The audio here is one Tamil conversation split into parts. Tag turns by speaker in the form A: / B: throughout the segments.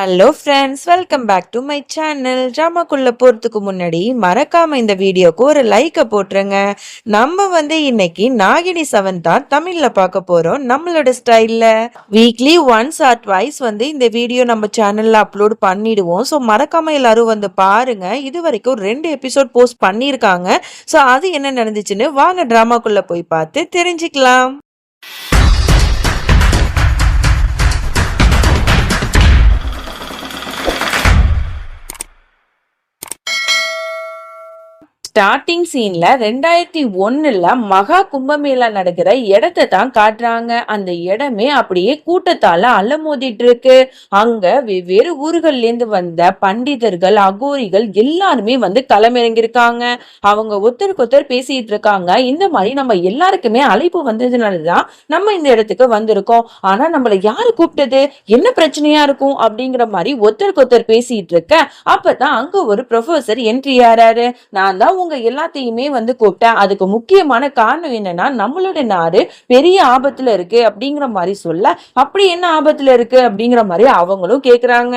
A: Hello friends welcome back to my channel ட்ராமாக்குள்ளே போகிறதுக்கு முன்னாடி மறக்காமல் இந்த வீடியோக்கு ஒரு லைக்கை போட்டுருங்க. நம்ம வந்து இன்னைக்கு நாகினி செவன் தான் தமிழில் பார்க்க போகிறோம் நம்மளோட ஸ்டைலில் வீக்லி ஒன்ஸ் ஆர் ட்வைஸ் வந்து இந்த வீடியோ நம்ம சேனலில் அப்லோட் பண்ணிடுவோம். ஸோ மறக்காமல் எல்லாரும் வந்து பாருங்கள் இது வரைக்கும் ரெண்டு எபிசோட் போஸ்ட் பண்ணியிருக்காங்க. ஸோ அது என்ன நடந்துச்சுன்னு வாங்க ட்ராமாக்குள்ளே போய் பார்த்து தெரிஞ்சுக்கலாம். ஸ்டார்டிங் சீன்ல ரெண்டாயிரத்தி ஒண்ணுல மகா கும்பமேளா நடக்கிற இடத்தை தான் காட்டுறாங்க. அந்த இடமே அப்படியே கூட்டத்தால அலமோதிட்டு இருக்கு அங்க வெவ்வேறு ஊர்கள்ல இருந்து வந்த பண்டிதர்கள் அகோரிகள் எல்லாருமே வந்து களமிறங்கியிருக்காங்க. அவங்க ஒருத்தருக்கு ஒருத்தர் பேசிட்டு இருக்காங்க இந்த மாதிரி நம்ம எல்லாருக்குமே அழைப்பு வந்ததுனாலதான் நம்ம இந்த இடத்துக்கு வந்திருக்கோம். ஆனா நம்மள யாரு கூப்பிட்டது? என்ன பிரச்சனையா இருக்கும்? அப்படிங்கிற மாதிரி ஒருத்தருக்கு ஒருத்தர் பேசிட்டு இருக்க அப்பதான் அங்க ஒரு ப்ரொஃபசர் என்ட்ரி ஆறாரு. நான் தான் உங்க எல்லாத்தையுமே வந்து கூப்பிட்டேன் அதுக்கு முக்கியமான காரணம் என்னன்னா நம்மளோட நாடு பெரிய ஆபத்துல இருக்கு அப்படிங்கிற மாதிரி சொல்ல அப்படி என்ன ஆபத்துல இருக்கு அப்படிங்கிற மாதிரி அவங்களும் கேக்குறாங்க.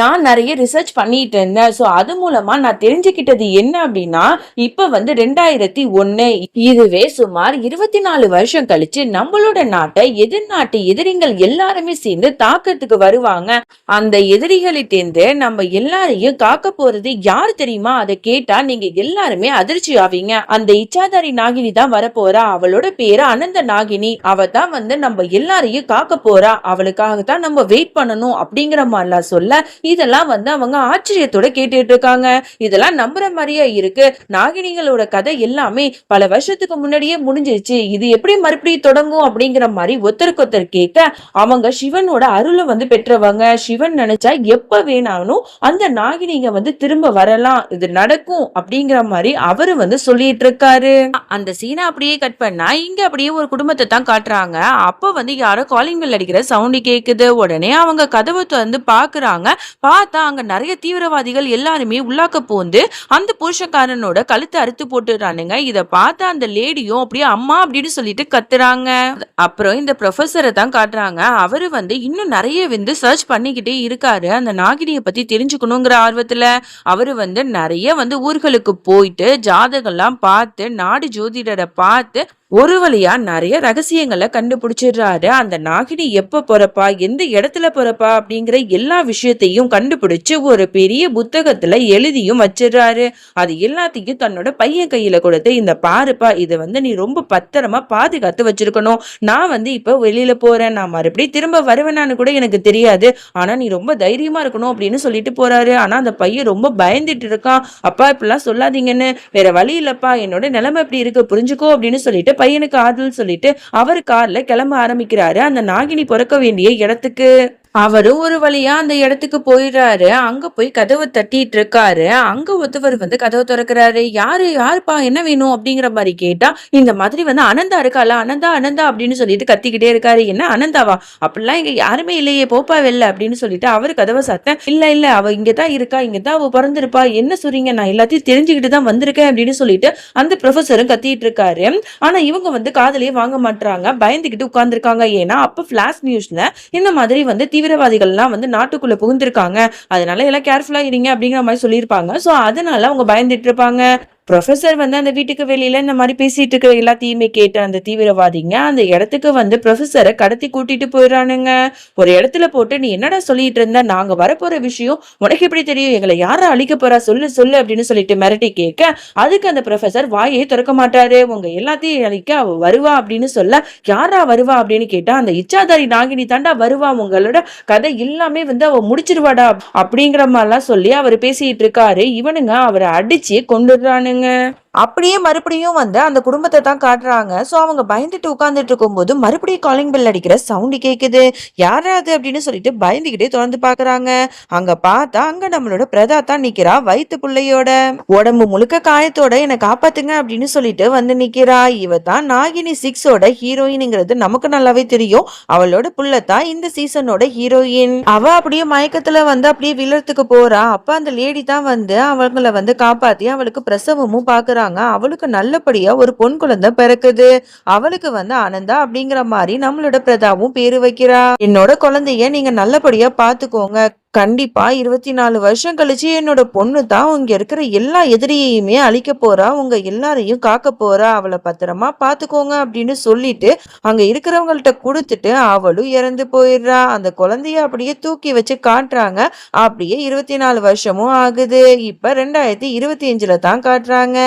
A: நான் நிறைய ரிசர்ச் பண்ணிட்டு இருந்தேன். சோ அது மூலமா நான் தெரிஞ்சுக்கிட்டது என்ன அப்படின்னா இப்ப வந்து ரெண்டாயிரத்தி ஒண்ணு இதுவே சுமார் இருபத்தி நாலு வருஷம் கழிச்சு நம்மளோட நாட்டை எதிர்நாட்டு எதிரிகள் எல்லாருமே சேர்ந்து தாக்கத்துக்கு வருவாங்க. அந்த எதிரிகளிட்டேந்து நம்ம எல்லாரையும் காக்க போறது யார் தெரியுமா? அதை கேட்டா நீங்க எல்லாரும் அதிர்ச்சி ஆவீங்க அந்த இச்சாதாரி நாகினி தான் வரப்போறா. அவளோட பேரு அனந்த நாகினி. அவ தான் வந்து நம்ம எல்லாரையும் காக்க போறா. அவளுக்காக தான் நம்ம வெயிட் பண்ணணும் அப்படிங்கிற மாதிரிலாம் சொல்ல இதெல்லாம் வந்து அவங்க ஆச்சரியத்தோட கேட்டுட்டு இருக்காங்க. இதெல்லாம் நம்புற மாதிரியே இருக்கு. நாகினிகளோட கதை எல்லாமே பல வருஷத்துக்கு முன்னாடியே முடிஞ்சிருச்சு. இது எப்படி மறுபடியும் தொடங்கும் அப்படிங்கிற மாதிரி ஒருத்தருக்கு ஒருத்தர் கேட்க அவங்க சிவனோட அருளை வந்து பெற்றவங்க. சிவன் நினைச்சா எப்ப வேணாலும் அந்த நாகினிங்க வந்து திரும்ப வரலாம். இது நடக்கும் அப்படிங்கிற மாதிரி அவரு வந்து சொல்லிட்டு இருக்காரு அந்த சீனை அப்படியே கட் பண்ணா இங்க அப்படியே ஒரு குடும்பத்தை தான் காட்டுறாங்க. அப்ப வந்து யாரோ காலிங் பெல் அடிக்கிற சவுண்ட் கேக்குது. உடனே அவங்க கதவை வந்து பாக்குறாங்க. பார்த்தா அங்க நிறைய தீவிரவாதிகள் எல்லாருமே உள்ளாக்க போந்து அந்த புருஷக்காரனோட கழுத்தை அறுத்து போட்டுறானுங்க இத பார்த்து அந்த லேடியும் அப்படியே அம்மா அப்படின்னு சொல்லிட்டு கத்துறாங்க. அப்புறம் இந்த ப்ரொஃபஸரை தான் காட்டுறாங்க. அவரு வந்து இன்னும் நிறைய வந்து சர்ச் பண்ணிக்கிட்டே இருக்காரு. அந்த நாகினியை பத்தி தெரிஞ்சுக்கணுங்கிற ஆர்வத்துல அவரு வந்து நிறைய வந்து ஊர்களுக்கு போய் போயிட்டு ஜாதகம்லாம் பார்த்து நாடு ஜோதிடரை பார்த்து ஒரு வழியா நிறைய ரகசியங்களை கண்டுபிடிச்சிடுறாரு. அந்த நாகினி எப்ப பிறப்பா? எந்த இடத்துல பிறப்பா? அப்படிங்கிற எல்லா விஷயத்தையும் கண்டுபிடிச்சு ஒரு பெரிய புத்தகத்துல எழுதியும் வச்சிடுறாரு. அது எல்லாத்தையும் தன்னோட பையன் கையில கொடுத்து இந்த பாருப்பா இதை வந்து நீ ரொம்ப பத்திரமா பாதுகாத்து வச்சிருக்கணும். நான் வந்து இப்போ வெளியில போறேன். நான் மறுபடியும் திரும்ப வருவேனான்னு கூட எனக்கு தெரியாது. ஆனா நீ ரொம்ப தைரியமா இருக்கணும் அப்படின்னு சொல்லிட்டு போறாரு. ஆனா அந்த பையன் ரொம்ப பயந்துட்டு இருக்கான். அப்பா இப்படிலாம் சொல்லாதீங்கன்னு. வேற வழி இல்லப்பா. என்னோட நிலைமை இப்படி இருக்கு. புரிஞ்சுக்கோ அப்படின்னு சொல்லிட்டு பையனுக்கு ஆறுதல் சொல்லிட்டு அவர் கார்ல கிளம்ப ஆரம்பிக்கிறாரு. அந்த நாகினி பிறக்க வேண்டிய இடத்துக்கு அவரும் ஒரு வழியா அந்த இடத்துக்கு போயிடுறாரு. அங்க போய் கதவை தட்டிட்டு இருக்காரு. அங்க ஒருத்தவர் வந்து கதவை திறக்கிறாரு. யாரு யாருப்பா என்ன வேணும் அப்படிங்கிற மாதிரி கேட்டா இந்த மாதிரி வந்து அனந்தா இருக்கால அனந்தா அனந்தா அப்படின்னு சொல்லிட்டு கத்திக்கிட்டே இருக்காரு. என்ன அனந்தாவா? அப்படிலாம் இங்க யாருமே இல்லையே போப்பா வெளில அப்படின்னு சொல்லிட்டு அவர் கதவை சாத்தேன் இல்ல இல்ல அவ இங்கதான் இருக்கா இங்கதான் அவ பிறந்திருப்பா என்ன சொல்றீங்க? நான் எல்லாத்தையும் தெரிஞ்சுக்கிட்டு தான் வந்திருக்கேன் அப்படின்னு சொல்லிட்டு அந்த ப்ரொஃபஸரும் கத்திட்டு இருக்காரு. ஆனா இவங்க வந்து காதலையே வாங்க மாட்டாங்க பயந்துகிட்டு உட்கார்ந்துருக்காங்க. ஏன்னா அப்ப பிளாஷ் நியூஸ்ல இந்த மாதிரி வந்து தீவிரவாதிகள்லாம் வந்து நாட்டுக்குள்ளே புகுந்திருக்காங்க. அதனால எல்லாம் கேர்ஃபுல்லாக இருங்க அப்படிங்கிற மாதிரி சொல்லியிருப்பாங்க. ஸோ அதனால அவங்க பயந்துட்டு இருப்பாங்க. ப்ரொஃபசர் வந்து அந்த வீட்டுக்கு வெளியில இந்த மாதிரி பேசிட்டு இருக்கிற எல்லாத்தையுமே கேட்ட அந்த தீவிரவாதிங்க அந்த இடத்துக்கு வந்து ப்ரொஃபஸரை கடத்தி கூட்டிட்டு போயிடறானுங்க. ஒரு இடத்துல போட்டு நீ என்னடா சொல்லிட்டு இருந்த? நாங்க வரப்போற விஷயம் உனக்கு எப்படி தெரியும்? எங்களை யாரா அழிக்க போறா? சொல்லு சொல்லு அப்படின்னு சொல்லிட்டு மிரட்டி கேட்க அதுக்கு அந்த ப்ரொஃபசர் வாயே திறக்க மாட்டாரு. உங்க எல்லாத்தையும் அழிக்க அவ வருவா அப்படின்னு சொல்ல யாரா வருவா? அப்படின்னு கேட்டா அந்த இச்சாதாரி நாகினி தாண்டா வருவா? உங்களோட கதை எல்லாமே வந்து அவ முடிச்சிருவாடா? அப்படிங்கிற மாதிரிலாம் சொல்லி அவர் பேசிட்டு இருக்காரு. இவனுங்க அவரை அடிச்சு கொண்டுடுறானுங்க Dinge அப்படியே மறுபடியும் வந்து அந்த குடும்பத்தை தான் காட்டுறாங்க. ஸோ அவங்க பயந்துட்டு உட்காந்துட்டு இருக்கும்போது மறுபடியும் காலிங் பெல் அடிக்கிற சவுண்டு கேட்குது யாராவது அப்படின்னு சொல்லிட்டு பயந்துக்கிட்டே திறந்து பார்க்குறாங்க. அங்கே பார்த்தா அங்கே நம்மளோட பிரதா தான் நிற்கிறா வயிற்று பிள்ளையோட. உடம்பு முழுக்க காயத்தோட என்னை காப்பாத்துங்க அப்படின்னு சொல்லிட்டு வந்து நிற்கிறா இவ தான் நாகினி சிக்ஸோட ஹீரோயினுங்கிறது நமக்கு நல்லாவே தெரியும். அவளோட புள்ள தான் இந்த சீசனோட ஹீரோயின் அவ அப்படியே மயக்கத்துல வந்து அப்படியே விழறதுக்கு போறா. அப்ப அந்த லேடி தான் வந்து அவங்கள வந்து காப்பாத்தி அவளுக்கு பிரசவமும் சொல்றாங்க அவளுக்கு நல்லபடியா ஒரு பொன் குழந்தை பிறக்குது. அவளுக்கு வந்து ஆனந்தா அப்படிங்கிற மாதிரி நம்மளோட பிரதாவும் பேரு வைக்கிறா. என்னோட குழந்தைய நீங்க நல்லபடியா பாத்துக்கோங்க. கண்டிப்பா 24 வருஷம் கழிச்சு என்னோட பொண்ணு தான் உங்க இருக்கிற எல்லா எதிரியையுமே அழிக்க போறா. உங்க எல்லாரையும் காக்க போறா. அவளை பத்திரமா பாத்துக்கோங்க அப்படின்னு சொல்லிட்டு அங்க இருக்கிறவங்கள்ட்ட கொடுத்துட்டு அவளும் இறந்து போயிடுறா. அந்த குழந்தைய அப்படியே தூக்கி வச்சு காட்டுறாங்க. அப்படியே 24 வருஷமும் ஆகுது. இப்ப 2025ல தான் காட்டுறாங்க.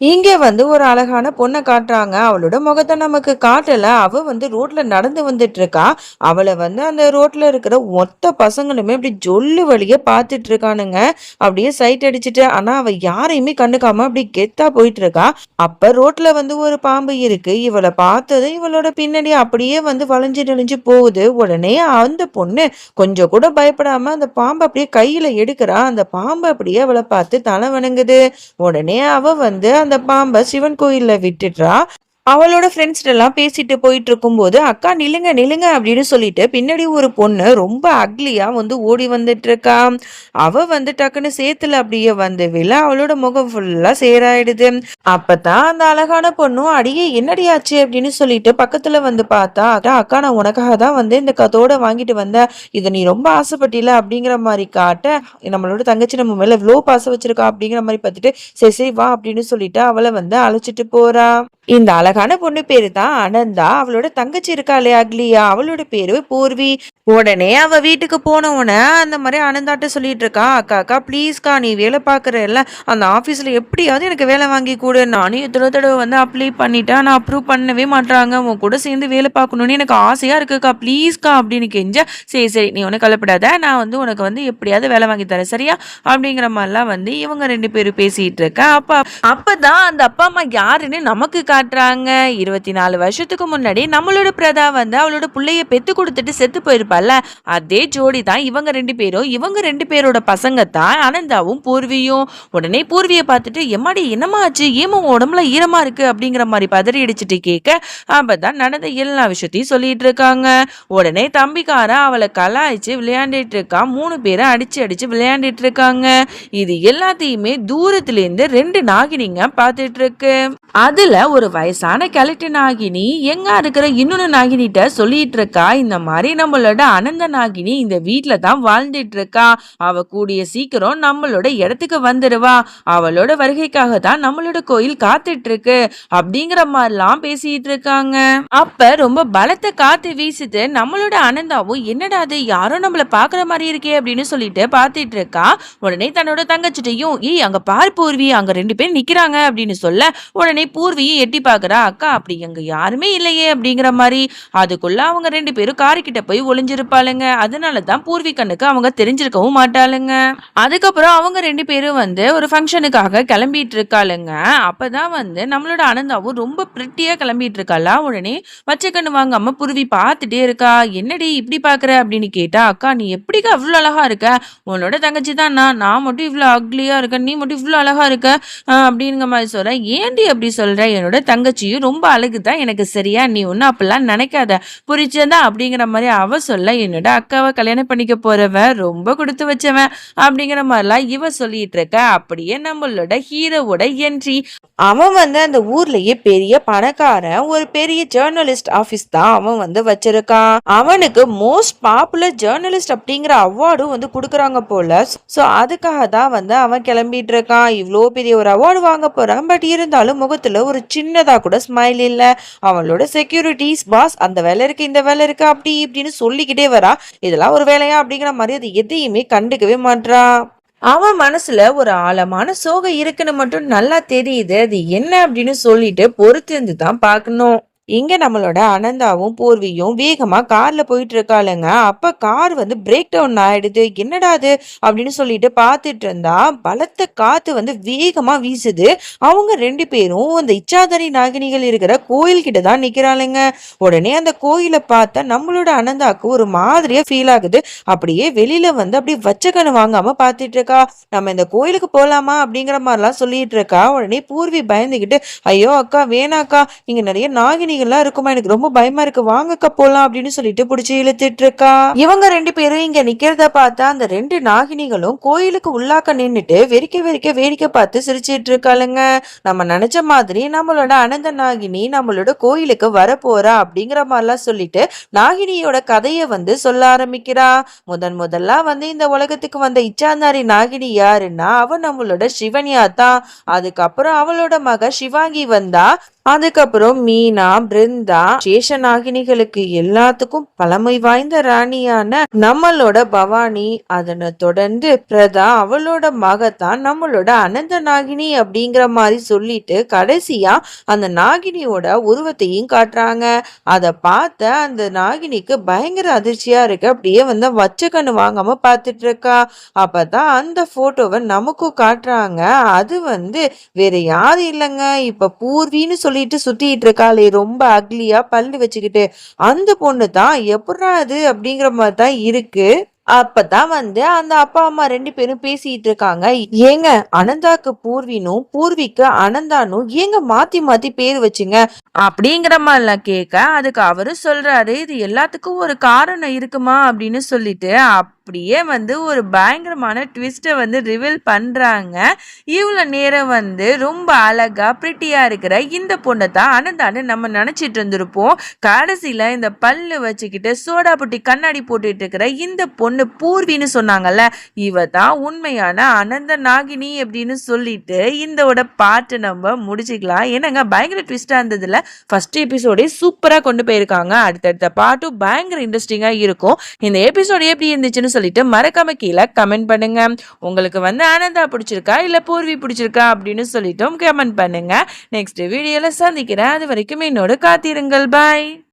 A: இங்கே வந்து ஒரு அழகான பொண்ணை காட்டுறாங்க. அவளோட முகத்தை நமக்கு காட்டல. அவ வந்து ரோட்ல நடந்து வந்துட்டு இருக்கா. அவளை வந்து அந்த ரோட்ல இருக்கிற மொத்த பசங்களுமே அப்படி ஜொல்லு வழிய பார்த்துட்டு இருக்கானுங்க. அப்படியே சைட் அடிச்சுட்டு ஆனா அவ யாரையுமே கண்டுக்காம அப்படி கெத்தா போயிட்டு இருக்கா. அப்ப ரோட்ல வந்து ஒரு பாம்பு இருக்கு. இவளை பார்த்ததும் இவளோட பின்னாடி அப்படியே வந்து வளைஞ்சு நெளிஞ்சு போகுது. உடனே அந்த பொண்ணு கொஞ்சம் கூட பயப்படாம அந்த பாம்பை அப்படியே கையில எடுக்கிறா. அந்த பாம்பு அப்படியே அவளை பார்த்து தலை வணங்குது. உடனே அவ வந்து அந்த பாம்ப சிவன் கோயில்ல விட்டுடுறா. அவளோட ஃப்ரெண்ட்ஸ்ட்ட எல்லாம் பேசிட்டு போயிட்டு இருக்கும்போது, "அக்கா நில்லுங்க, நில்லுங்க" அப்படின்னு சொல்லிட்டு பின்னாடி ஒரு பொண்ணு ரொம்ப அக்லியா வந்து ஓடி வந்துட்டு இருக்கா. அவ வந்து டக்குன்னு சேத்துல அப்படியே வந்து விழ அவளோட முகம் ஃபுல்லா சேராயிடுது. அப்பதான் அந்த அழகான பொண்ணும், "அடியே என்னடி ஆச்சு?" அப்படின்னு சொல்லிட்டு பக்கத்துல வந்து பார்த்தா, "அக்கா நான் உனக்காக தான் வந்து இந்த கதோட வாங்கிட்டு வந்தேன். இதை நீ ரொம்ப ஆசைப்பட்டில அப்படிங்கிற மாதிரி காட்ட, நம்மளோட தங்கச்சி நம்ம மேல இவ்ளோ பாசம் வச்சிருக்கா அப்படிங்கிற மாதிரி பார்த்துட்டு, "சரி, சரி வா" அப்படின்னு சொல்லிட்டு அவளை வந்து அழைச்சிட்டு போறா. இந்த அழகான பொண்ணு பேரு தான் அனந்தா. அவளோட தங்கச்சி இருக்கா இல்லையா அக்லியா, அவளோட பேரு பூர்வி. உடனே அவ வீட்டுக்கு போனவுடனே அந்த மாதிரி அனந்தாட்ட சொல்லிட்டு இருக்கா, "அக்கா, அக்கா ப்ளீஸ்க்கா நீ வேலை பார்க்குற இல்லை அந்த ஆஃபீஸில் எப்படியாவது எனக்கு வேலை வாங்கி கொடு நானும் எத்தனை தடவை வந்து அப்ளை பண்ணிட்டேன். நான் அப்ரூவ் பண்ணவே மாட்றாங்க. உன் கூட சேர்ந்து வேலை பார்க்கணுன்னு எனக்கு ஆசையாக இருக்குக்கா. ப்ளீஸ்க்கா" அப்படின்னு கெஞ்சா "சரி, சரி நீ ஒன்றும் கலப்படாத நான் வந்து உனக்கு வந்து எப்படியாவது வேலை வாங்கி தரேன் சரியா?" அப்படிங்கிற மாதிரிலாம் வந்து இவங்க ரெண்டு பேரும் பேசிட்டு அப்பா அப்போ தான் அந்த அப்பா, அம்மா யாருன்னு நமக்கு காட்டுறாங்க. 24 வருஷத்துக்கு முன்னாடி நம்மளோட பிரதா வந்து அவளோட பிள்ளைய பெத்து கொடுத்துட்டு செத்து போயிருப்பாள்ல, அதே ஜோடி தான் இவங்க ரெண்டு பேரும். இவங்க ரெண்டு பேரோட பசங்க தான் அனந்தாவும், பூர்வியும். உடனே பூர்விய பார்த்துட்டு, "எம்மாடி என்னமா ஆச்சு? ஏமா உடம்புல ஈரமா இருக்கு?" அப்படிங்கிற மாதிரி பதறி அடிச்சுட்டு கேட்க, அப்பதான் நடந்த எல்லா விஷயத்தையும் சொல்லிட்டு இருக்காங்க. உடனே தம்பிக்காரன் அவளை கலாய்ச்சு விளையாண்டுட்டு இருக்கான். 3 பேரும் அடிச்சு அடிச்சு விளையாண்டுட்டு இருக்காங்க. இது எல்லாத்தையுமே தூரத்துல இருந்து ரெண்டு நாகினிங்க பார்த்துட்டு இருக்கு. அதுல ஒரு வயசான கிழட்டு நாகினி எங்க இருக்கிற இன்னொன்னு நாகினிட்ட சொல்லிட்டு இருக்கா, "இந்த மாதிரி நம்மளோட அனந்த நாகினி இந்த வீட்டில் தான் வாழ்ந்துட்டு இருக்கா. அவ கூடிய சீக்கிரம் நம்மளோட இடத்துக்கு வந்துடுவா அவளோட வருகைக்காக தான் நம்மளோட கோயில் காத்துட்டு இருக்கு." அப்படிங்கிற மாதிரிலாம் பேசிட்டு இருக்காங்க. அப்ப ரொம்ப பலத்த காத்து வீசுது. நம்மளோட அனந்தாவும், "என்னடா அது யாரோ நம்மள பார்க்குற மாதிரி இருக்கே" அப்படின்னு சொல்லிட்டு பார்த்துட்டு இருக்கா. உடனே தன்னோட தங்கச்சிட்டையும், "ஏய் அங்க பார் பூர்வி, அங்க ரெண்டு பேர் நிக்கிறாங்க" அப்படின்னு சொல்ல, உடனே பூர்வியை எட்டி பார்க்குறா. "அக்கா அப்படி எங்க யாருமே இல்லையே" அப்படிங்கிற மாதிரி அதுக்குள்ள அவங்க ரெண்டு பேரும் காருக்கிட்ட போய் ஒளிஞ்சிருப்பாளுங்க. அதனால தான் பூர்வி கண்ணுக்கு அவங்க தெரிஞ்சிருக்கவும் மாட்டாளுங்க. அதுக்கப்புறம் அவங்க ரெண்டு பேரும் வந்து ஒரு ஃபங்க்ஷனுக்காக கிளம்பிட்டு இருக்காளுங்க. அப்பதான் வந்து நம்மளோட அனந்தாவும் ரொம்ப பிரிட்டியா கிளம்பிட்டு இருக்காளா. உடனே பச்சை கண்ணு வாங்காம பூர்வி பார்த்துட்டே இருக்கா. "என்னடி இப்படி பார்க்குற?" அப்படின்னு கேட்டா, "அக்கா நீ எப்படிக்கா அவ்வளோ அழகா இருக்க? உன்னோட தங்கச்சி தான் நான். நான் மட்டும் இவ்வளோ அக்லியா இருக்கேன். நீ மட்டும் இவ்வளோ அழகா இருக்க" அப்படிங்கிற மாதிரி சொல்ற "ஏன்டி அப்படி சொல்ற? என்னோட தங்கச்சி தங்கச்சியும் ரொம்ப அழகு தான் எனக்கு சரியா? நீ ஒன்றும் அப்படிலாம் நினைக்காத. புரிஞ்சதா?" அப்படிங்கிற மாதிரி அவ சொல்ல, "என்னோட அக்காவை கல்யாணம் பண்ணிக்க போறவன் ரொம்ப கொடுத்து வச்சவன்" அப்படிங்கிற மாதிரிலாம் இவ சொல்லிட்டு இருக்க. அப்படியே நம்மளோட ஹீரோவோட என்ட்ரி. அவன் வந்து அந்த ஊர்லயே பெரிய பணக்காரன். ஒரு பெரிய ஜேர்னலிஸ்ட் ஆபீஸ் தான் அவன் வந்து வச்சிருக்கான். அவனுக்கு மோஸ்ட் பாப்புலர் ஜர்னலிஸ்ட் அப்படிங்கிற அவார்டும் வந்து குடுக்குறாங்க போல. சோ அதுக்காக தான் வந்து அவன் கிளம்பிட்டு இருக்கான். இவ்ளோ பெரிய ஒரு அவார்டு வாங்க போறான். பட் இருந்தாலும் முகத்துல ஒரு சின்னதா கூட ஸ்மைல் இல்ல. அவளோட செக்யூரிட்டிஸ் "பாஸ் அந்த வேலை இருக்கு, இந்த வேலை இருக்கு" அப்படி இப்படின்னு சொல்லிக்கிட்டே வரா. இதெல்லாம் ஒரு வேலையா? அப்படிங்கிற மாதிரி அது எதையுமே கண்டுக்கவே மாட்றான். அவன் மனசுல ஒரு ஆழமான சோகம் இருக்குன்னு மட்டும் நல்லா தெரியுது. அது என்ன அப்படின்னு சொல்லிட்டு பொறுத்திருந்து தான் பார்க்கணும். இங்க நம்மளோட அனந்தாவும், பூர்வியும் வேகமா கார்ல போயிட்டு இருக்காளுங்க. அப்ப கார் வந்து பிரேக் டவுன் ஆயிடுது. "என்னடா இது?" அப்படின்னு சொல்லிட்டு பார்த்துட்டு இருந்தா, பலத்த காத்து வந்து வேகமா வீசுது. அவங்க ரெண்டு பேரும் அந்த இச்சாதரி நாகினிகள் இருக்கிற கோயில் கிட்ட தான் நிக்கிறாளுங்க. உடனே அந்த கோயிலை பார்த்தா நம்மளோட அனந்தாக்கு ஒரு மாதிரியா ஃபீல் ஆகுது. அப்படியே வெளியில வந்து அப்படியே வச்ச வாங்காம பார்த்துட்டு இருக்கா. "நம்ம இந்த கோயிலுக்கு போலாமா?" அப்படிங்கிற மாதிரிலாம் சொல்லிட்டு இருக்கா. உடனே பூர்வி பயந்துகிட்டு, "ஐயோ அக்கா வேணாக்கா. இங்க நிறைய நாகினி நாகினிகள்லாம் இருக்குமா? எனக்கு ரொம்ப பயமா இருக்கு. வாங்கக்கா போலாம் அப்படின்னு சொல்லிட்டு புடிச்சு இழுத்துட்டு இருக்கா இவங்க ரெண்டு பேரும் இங்க நிக்கிறத பார்த்தா அந்த ரெண்டு நாகினிகளும் கோயிலுக்கு உள்ளாக்க நின்னுட்டு வெறிக்க வெறிக்க வேடிக்கை பார்த்து சிரிச்சிட்டு இருக்காளுங்க நம்ம நினைச்ச மாதிரி நம்மளோட அனந்த நாகினி நம்மளோட கோயிலுக்கு வரப்போறா அப்படிங்கிற மாதிரிலாம் சொல்லிட்டு நாகினியோட கதையை வந்து சொல்ல ஆரம்பிக்கிறா. முதன் முதல்ல வந்து இந்த உலகத்துக்கு வந்த இச்சாந்தாரி நாகினி யாருன்னா அவ நம்மளோட சிவனியா தான் அதுக்கப்புறம் அவளோட மக சிவாங்கி வந்தா அதுக்கப்புறம் மீனா பிருந்தா சேஷநாகினிகளுக்கு எல்லாத்துக்கும் பழமை வாய்ந்த ராணியான நம்மளோட பவானி. அதனை தொடர்ந்து பிரதா அவளோட மகத்தான் நம்மளோட அனந்த நாகினி அப்படிங்கிற மாதிரி சொல்லிட்டு கடைசியா அந்த நாகினியோட உருவத்தையும் காட்டுறாங்க. அதை பார்த்த அந்த நாகினிக்கு பயங்கர அதிர்ச்சியா இருக்கு. அப்படியே வந்து வச்ச கண்ணு வாங்காம பார்த்துட்டு இருக்கா அப்பதான் அந்த போட்டோவை நமக்கும் காட்டுறாங்க. அது வந்து வேற யாரும் இல்லைங்க. இப்ப பூர்வின்னு சொல்லி சொல்லிட்டு சுத்திட்டு இருக்காளே ரொம்ப அக்லியா பல்லு வச்சுக்கிட்டு. அந்த பொண்ணு தான் எப்படா அது அப்படிங்கிற மாதிரி தான் இருக்கு. அப்பதான் வந்து அந்த அப்பா அம்மா ரெண்டு பேரும் பேசிட்டு இருக்காங்க. ஏங்க அனந்தாக்கு பூர்வினும் பூர்விக்கு அனந்தானும் ஏங்க மாத்தி மாத்தி பேர் வச்சுங்க? அப்படிங்கிற மாதிரிலாம் கேட்க அதுக்கு அவரு சொல்றாரு இது எல்லாத்துக்கும் ஒரு காரணம் இருக்குமா அப்படின்னு சொல்லிட்டு அப்படியே வந்து ஒரு பயங்கரமான ட்விஸ்ட்டை வந்து ரிவீல் பண்றாங்க. இவ்வளோ நேரம் வந்து ரொம்ப அழகா பிரிட்டியா இருக்கிற இந்த பொண்ணை தான் அனந்தான்னு நம்ம நினைச்சிட்டு இருந்திருப்போம். கடைசியில் இந்த பல்லு வச்சுக்கிட்டு சோடா புட்டி கண்ணாடி போட்டுட்டு இருக்கிற இந்த பொண்ணு பூர்வின்னு சொன்னாங்கல்ல இவ தான் உண்மையான அனந்த நாகினி அப்படின்னு சொல்லிட்டு இந்தோட பாட்டு நம்ம முடிச்சுக்கலாம். என்னங்க பயங்கர ட்விஸ்டா இருந்ததுல? ஃபஸ்ட் எபிசோடே சூப்பரா கொண்டு போயிருக்காங்க. அடுத்தடுத்த பாட்டும் பயங்கர இன்ட்ரெஸ்டிங்காக இருக்கும். இந்த எபிசோடு எப்படி இருந்துச்சுன்னு சொல்லிட்டு மறக்காம கீழே கமெண்ட் பண்ணுங்க. உங்களுக்கு வந்து ஆனந்தா பிடிச்சிருக்கா இல்ல பூர்வி பிடிச்சிருக்கா அப்படின்னு சொல்லிட்டும் கமெண்ட் பண்ணுங்க. நெக்ஸ்ட் வீடியோல சந்திக்கிறேன். அது வரைக்கும் என்னோட காத்திருங்கள். பாய்